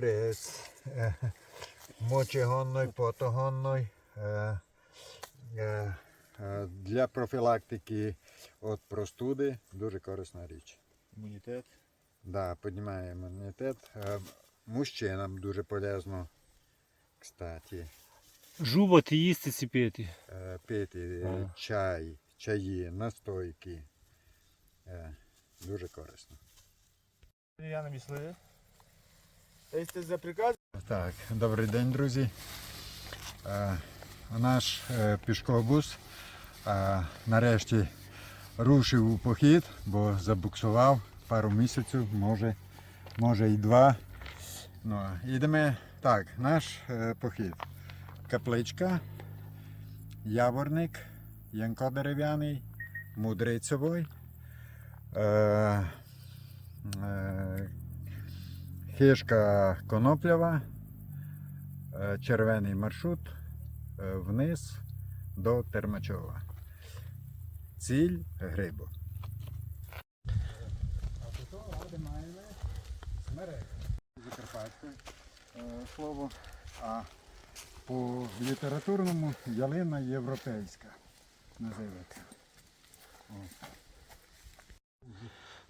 чебрець, е, мочегонний, потогонний. е, е, Для профілактики від простуди дуже корисна річ. Імунітет. Да, піднімає імунітет. Мужчинам дуже полезно, кстати, Жувати, їсти ці пити. пити Ага. чай, чаї, настойки. Дуже корисно. Я на місли. Якщо за приказ, Так, добрий день, друзі. Е, Наш е, пішкобус е, нарешті рушив у похід, бо забуксував пару місяців, може, може і два. Ну, йдемо так, наш похід. Капличка, яворник, Янко дерев'яний, мудрицевий. Е, коноплява, е, червоний маршрут е, вниз до Термачова. Ціль грибу. А потім маємо смерек. Закарпатське слово, а по літературному ялина європейська називається.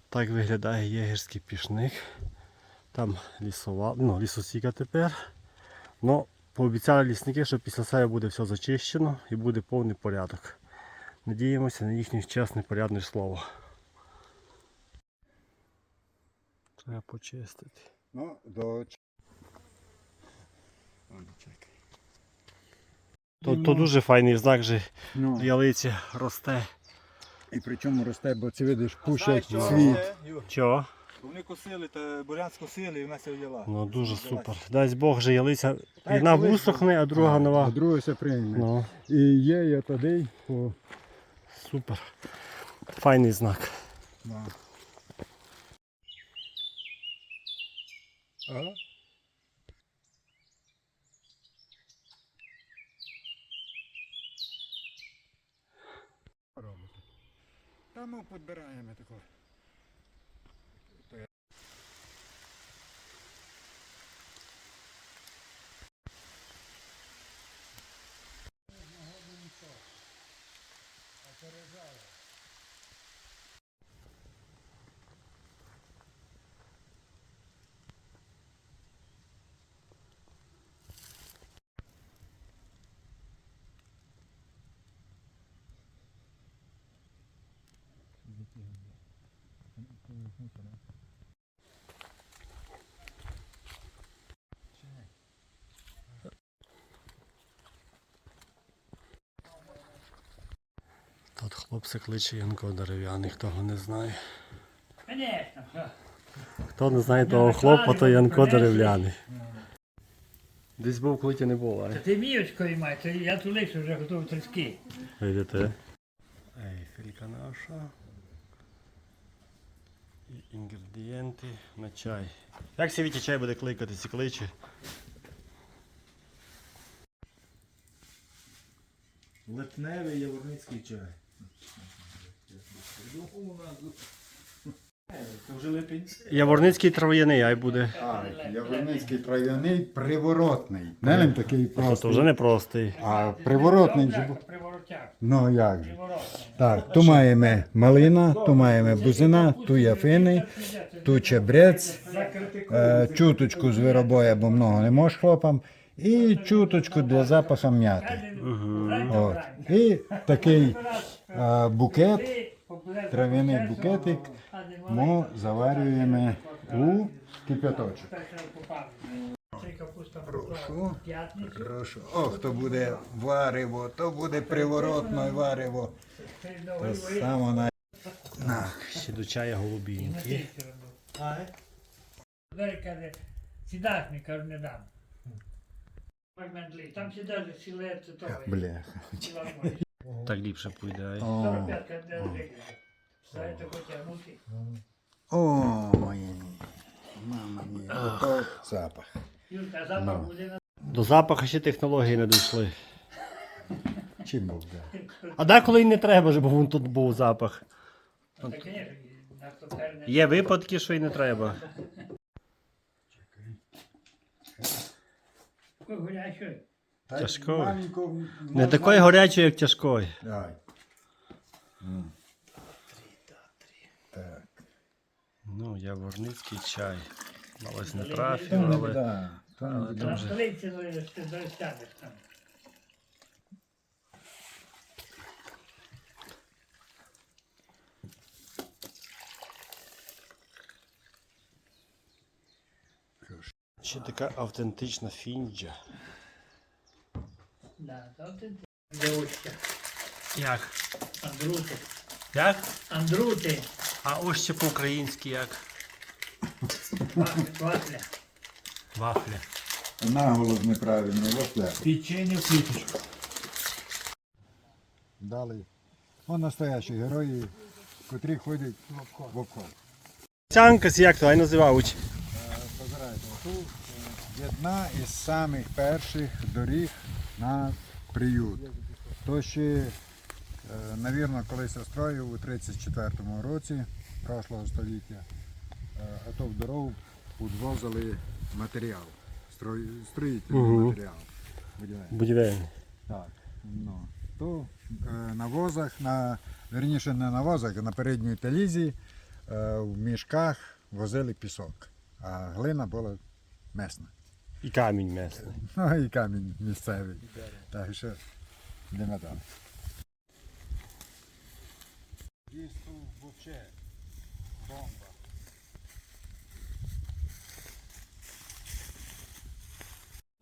Так виглядає єгерський пішник. Там лісова, ну, лісосіка тепер. Ну, пообіцяли лісники, що після себе буде все зачищено і буде повний порядок. Надіємося на їхнє чесне порядне слово. Треба почистити. Ну, до чекай. То, то дуже файний знак, що Ну, ялиці росте. і причому росте, бо це видиш, пущать світ. Чого? Вони косили, та бурян скосили і вона ся взяла. Ну дуже супер. Дай Бог же ялиця. Так, Одна колись висохне, а друга А нова. друге все прийме. Ну, І є я тоді по супер. Файний знак. Да. А? Робите. Та ми підбираємо тако. Тут хлопці кличе Янко дерев'яний, хто його не знає. Хто не знає того хлопа, то Янко дерев'яний. Десь був, коли ті не було, Та ти міючкою то я тулишу вже готовий тріски. Видите? Ей, філька наша. Інгредієнти на чай. Як сі Вітя чай буде кликати, ці кличе? Литневий яворницький чай. Це вже липень. Яворницький трав'яний, ай буде. А, Яворницький трав'яний приворотний. Не він такий простий. вже не простий. А приворотний же був. Приворотяк. Ну як же. Так, ту маємо малина, ту маємо бузина, ту яфини, ту чебрець, е, чуточку з виробоя, бо много не можеш хлопам, і чуточку для запаху м'яти. От. І такий е, букет, трав'яний букетик ми заварюємо у кип'яточок. Прошу. Прошу. О, хто буде варево, то буде приворотне варево. То саме на... На. Ще до чая голубінки. Каже, сідаш мені, кажу, не дам. Там сідаш сілець того. Бля. Так ліпше пойде. ай. О, 45 каже, Знаєте, потягнути. о, моє. Мама мія, то запах. Юрка, запах Ну. буде на До запаху ще технології не дійшли. Чим Бог дає? А деколи й не треба, щоб вон тут був запах. Так, звісно, на хто Є випадки, що й не треба. такой. Тяжкою. Не такої гарячої, як тяжкої. Давай. М. Так. Ну, яворницький чай. Малось не трафив, але. То не але біда. На столиці ну, ти сядеш там. ще така автентична фінджа. Да, ти Девочка. Як? Андрути. Як? Андрути. А ось ще по-українськи як? Вафля. Вафля. Наголос неправильний, вафля. Печення в кліточку. Далі. Он настоящі герої, котрі ходять в обход. Цянкас як то, називають. Позирайте, тут е, одна із самих перших доріг на приют. То ще, е, навірно, колись я строїв у 34-му році прошлого століття, е, а то в дорогу підвозили матеріал, строїтельний Мгм. матеріал. будівельний. Будівельний. Так, ну, то е, на возах, на, верніше не на возах, а на передній талізі е, в мішках возили пісок, а глина була месна. І камінь месний. Ну і камінь місцевий. Так що йдемо далі. Дійсно, взагалі, бомба.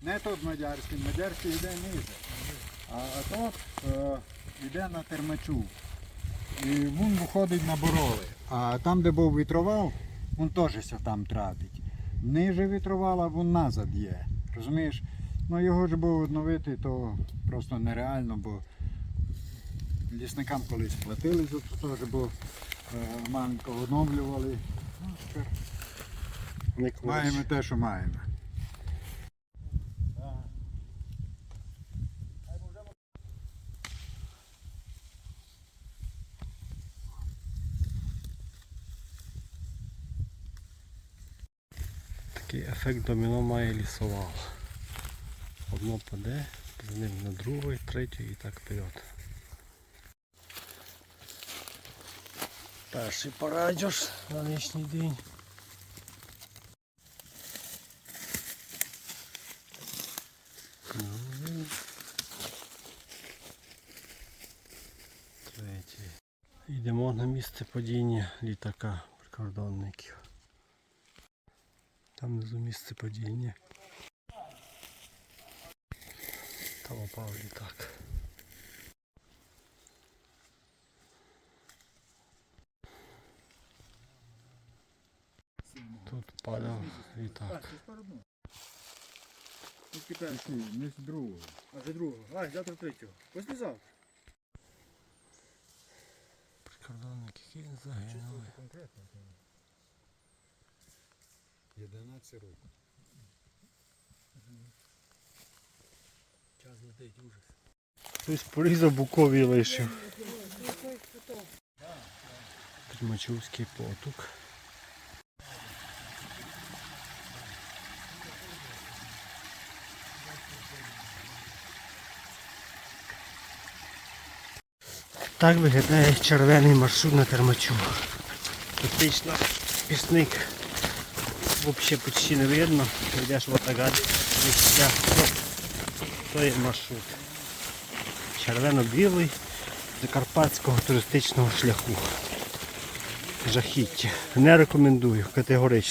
Не тут мадярський, мадярський йде ниже. А, тут е, йде на термачу. І він виходить на бороли. А там, де був вітровал, він теж там тратить. Ниже вітровала, він назад є. Розумієш? Ну його ж було відновити, то просто нереально, бо лісникам колись платили за це теж, бо е, маленько відновлювали. Ну, тепер Не маємо те, що маємо. Такий ефект доміно має лісовал. Одно паде, за ним на другий, третій і так вперед. Перший порадіш на нинішній день. Третій. Йдемо на місце падіння літака прикордонників. Там внизу місце падіння. Там упав літак. Тут падав літак. Не з другого. А за другого. А, завтра третього. Послезавтра. Прикордонники які загинули. 11 років. Час летить ужас. Хтось порізав букові лишив. Примачівський поток. Так виглядає червоний маршрут на термачу. Фактично пісник взагалі почти не видно. Йдеш в Атагад. То є маршрут червоно-білий закарпатського туристичного шляху. Жахіття. Не рекомендую категорично.